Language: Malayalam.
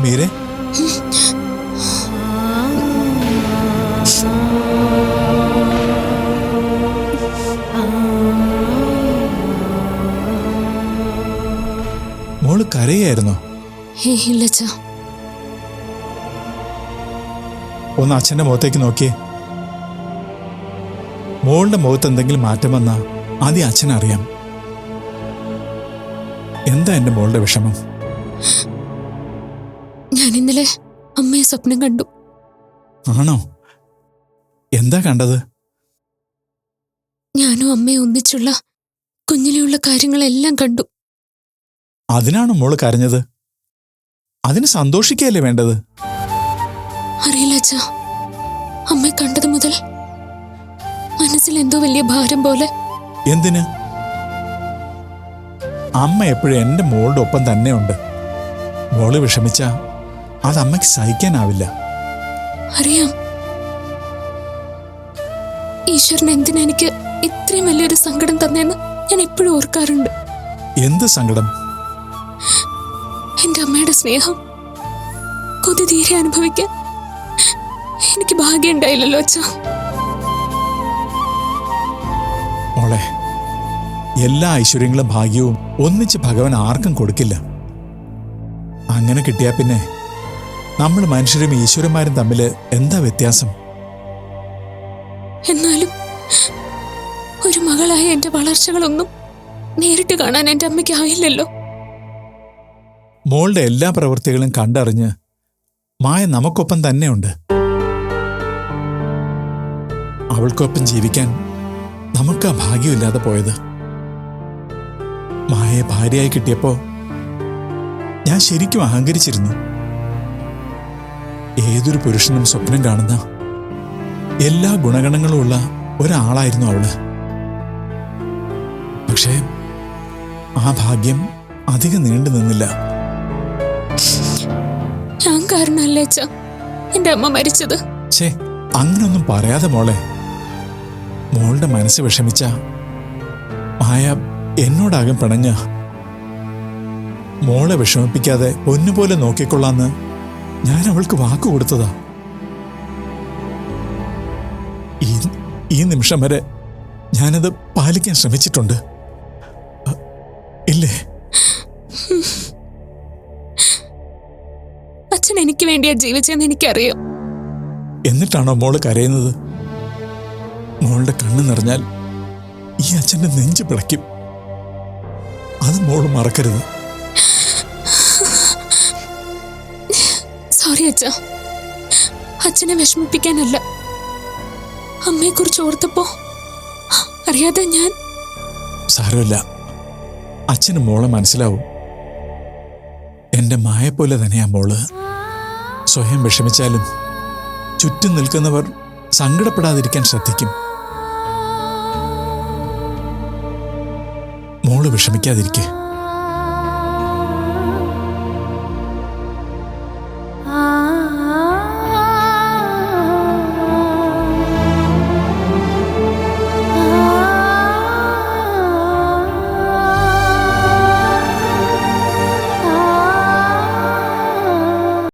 മീരെ. മോൾ കരയായിരുന്നോ? ഒന്ന് അച്ഛന്റെ മുഖത്തേക്ക് നോക്കിയേ. മോളുടെ മുഖത്ത് എന്തെങ്കിലും മാറ്റം വന്നാ ആദ്യം അച്ഛനറിയാം. എന്താ എന്റെ മോളുടെ വിഷമം? ഞാൻ ഇന്നലെ അമ്മയെ സ്വപ്നം കണ്ടു. ആണോ? എന്താ കണ്ടത്? ഞാനും അമ്മയെ ഒന്നിച്ചുള്ള കുഞ്ഞിലെയുള്ള കാര്യങ്ങളെല്ലാം കണ്ടു. അതിനാണോ മോൾ കരഞ്ഞത്? അതിന് സന്തോഷിക്കുകയല്ലേ വേണ്ടത്? അറിയില്ല അച്ഛാ. അമ്മയെ കണ്ടത് മുതൽ മനസ്സിൽ എന്തോ വലിയ ഭാരം പോലെ. എന്തിന്? അമ്മ എപ്പോഴും എന്റെ മോളുടെ ഒപ്പം തന്നെയുണ്ട്. മോൾ വിഷമിച്ച അത് അമ്മയ്ക്ക് സഹിക്കാനാവില്ല. അറിയാം. ഈശ്വരൻ എന്തിനാ എനിക്ക് ഇത്രയും വലിയൊരു സങ്കടം തന്നെയെന്ന് ഞാൻ എപ്പോഴും ഓർക്കാറുണ്ട്. എന്ത് സങ്കടം? എന്റെ അമ്മയുടെ സ്നേഹം കൊതി തീരെ അനുഭവിക്കാൻ എനിക്ക് ഭാഗ്യം ഉണ്ടായില്ലല്ലോ അച്ഛാ. മോളെ എല്ലാ ഐശ്വര്യങ്ങളും ഭാഗ്യവും ഒന്നിച്ച് ഭഗവാൻ ആർക്കും കൊടുക്കില്ല. അങ്ങനെ കിട്ടിയാ പിന്നെ നമ്മൾ മനുഷ്യരും ഈശ്വരന്മാരും തമ്മിൽ എന്താ വ്യത്യാസം? എന്നാലും ഒരു മകളായ എന്റെ വളർച്ചകളൊന്നും നേരിട്ട് കാണാൻ എന്റെ അമ്മയ്ക്ക് ആയില്ലല്ലോ മോളുടെ എല്ലാ പ്രവൃത്തികളും കണ്ടറിഞ്ഞ് മായ നമുക്കൊപ്പം തന്നെയുണ്ട്. അവൾക്കൊപ്പം ജീവിക്കാൻ നമുക്ക് ആ ഭാഗ്യമില്ലാതെ പോയത്. മായയെ ഭാര്യയായി കിട്ടിയപ്പോ ഞാൻ ശരിക്കും അഹങ്കരിച്ചിരുന്നു. ഏതൊരു പുരുഷനും സ്വപ്നം കാണുന്ന എല്ലാ ഗുണഗണങ്ങളുമുള്ള ഒരാളായിരുന്നു അവൾ. പക്ഷേ ആ ഭാഗ്യം അധികം നീണ്ടു നിന്നില്ല. ഞാൻ എന്റെ അമ്മ മരിച്ചത്. ഛേ അങ്ങനൊന്നും പറയാതെ മോളെ. മോളുടെ മനസ്സ് വിഷമിച്ച മായ എന്നോടാകും പിണഞ്ഞ. മോളെ വിഷമിപ്പിക്കാതെ ഒന്നുപോലെ നോക്കിക്കൊള്ളാന്ന് ഞാൻ അവൾക്ക് വാക്ക് കൊടുത്തതാ. ഈ ഈ നിമിഷം വരെ ഞാനത് പാലിക്കാൻ ശ്രമിച്ചിട്ടുണ്ട്. ഇല്ലേ? അച്ഛൻ എനിക്ക് വേണ്ടിയാ ജീവിച്ചെന്ന് എനിക്കറിയാം. എന്നിട്ടാണോ മോൾ കരയുന്നത്? മോളുടെ കണ്ണ് നിറഞ്ഞാൽ ഈ അച്ഛന്റെ നെഞ്ച് പിളയ്ക്കും. അത് മോൾ മറക്കരുത്. സോറി അച്ഛ. അച്ഛനെ വിഷമിപ്പിക്കാനല്ല. അമ്മയെക്കുറിച്ച് ഓർത്തപ്പോ അറിയാതെ ഞാൻ സാരമില്ല. അച്ഛന് മോളെ മനസ്സിലാവും. എന്റെ മായ പോലെ തന്നെയാ മോൾ. സ്വയം വിഷമിച്ചാലും ചുറ്റും നിൽക്കുന്നവർ സങ്കടപ്പെടാതിരിക്കാൻ ശ്രദ്ധിക്കും. മോൾ വിഷമിക്കാതിരിക്കെ.